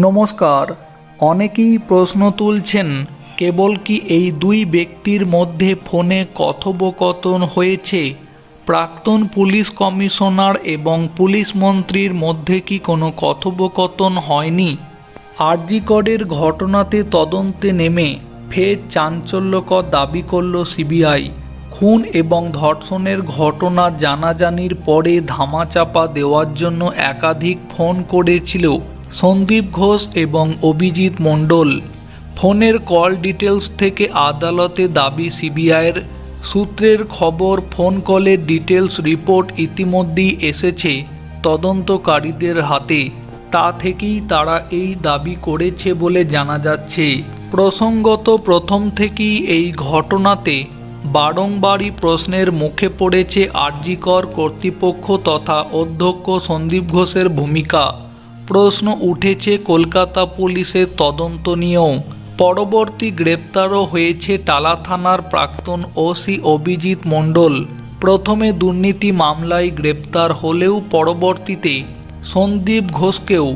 নমস্কার, অনেকেই প্রশ্ন তুলছেন, কেবল কি এই দুই ব্যক্তির মধ্যে ফোনে কথোপকথন হয়েছে? প্রাক্তন পুলিশ কমিশনার এবং পুলিশ মন্ত্রীর মধ্যে কি কোনো কথোপকথন হয়নি? আরজিকরের ঘটনাতে তদন্তে নেমে ফের চাঞ্চল্যকর দাবি করল সিবিআই। খুন এবং ধর্ষণের ঘটনা জানাজানির পরে ধামাচাপা দেওয়ার জন্য একাধিক ফোন করেছিল সন্দীপ ঘোষ এবং অভিজিৎ মণ্ডল। ফোনের কল ডিটেলস থেকে আদালতে দাবি সিবিআইয়ের। সূত্রের খবর, ফোন কলের ডিটেলস রিপোর্ট ইতিমধ্যেই এসেছে তদন্তকারীদের হাতে। তা থেকেই তারা এই দাবি করেছে বলে জানা যাচ্ছে। প্রসঙ্গত, প্রথম থেকেই এই ঘটনাতে বারংবারই প্রশ্নের মুখে পড়েছে আরজিকর কর্তৃপক্ষ তথা অধ্যক্ষ সন্দীপ ঘোষের ভূমিকা। প্রশ্ন উঠেছে, কলকাতা পুলিশের তদন্ত নিয়েও। পরবর্তী গ্রেপ্তারও হয়েছে টালা থানার প্রাক্তন ওসি অভিজিৎ মণ্ডল। প্রথমে দুর্নীতি মামলায় গ্রেপ্তার হলেও পরবর্তীতে সন্দীপ ঘোষকেও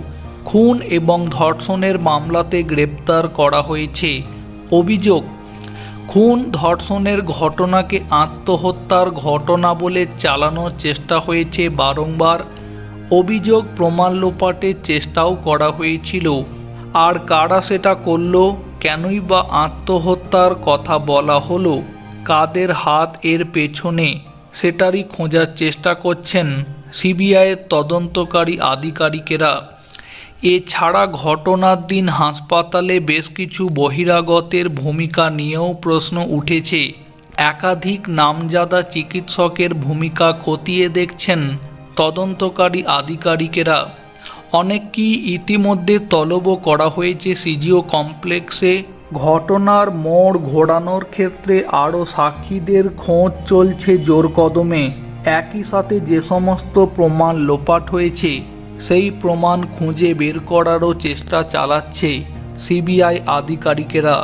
খুন এবং ধর্ষণের মামলাতে গ্রেপ্তার করা হয়েছে। অভিযোগ, খুন, ধর্ষণের ঘটনাকে আত্মহত্যার ঘটনা বলে চালানোর চেষ্টা হয়েছে বারংবার। অভিযোগ প্রমাণ লোপাটের চেষ্টাও করা হয়েছিল। আর কারা সেটা করল, কেনই বা আত্মহত্যার কথা বলা হলো, কাদের হাত এর পেছনে, সেটারই খোঁজার চেষ্টা করছেন সিবিআইয়ের তদন্তকারী আধিকারিকেরা। এছাড়া ঘটনার দিন হাসপাতালে বেশ কিছু বহিরাগতের ভূমিকা নিয়েও প্রশ্ন উঠেছে। একাধিক নামজাদা চিকিৎসকের ভূমিকা খতিয়ে দেখছেন তদন্তকারী আধিকারিকেরা, অনেককেই ইতিমধ্যে তলব করা হয়েছে সিজিও কমপ্লেক্সে। ঘটনার মোড় ঘোরানোর ক্ষেত্রে আরও সাক্ষীদের খোঁজ চলছে জোর কদমে। একই সাথে যে সমস্ত প্রমাণ লোপাট হয়েছে, সেই প্রমাণ খুঁজে বের করারও চেষ্টা চালাচ্ছে সিবিআই আধিকারিকেরা।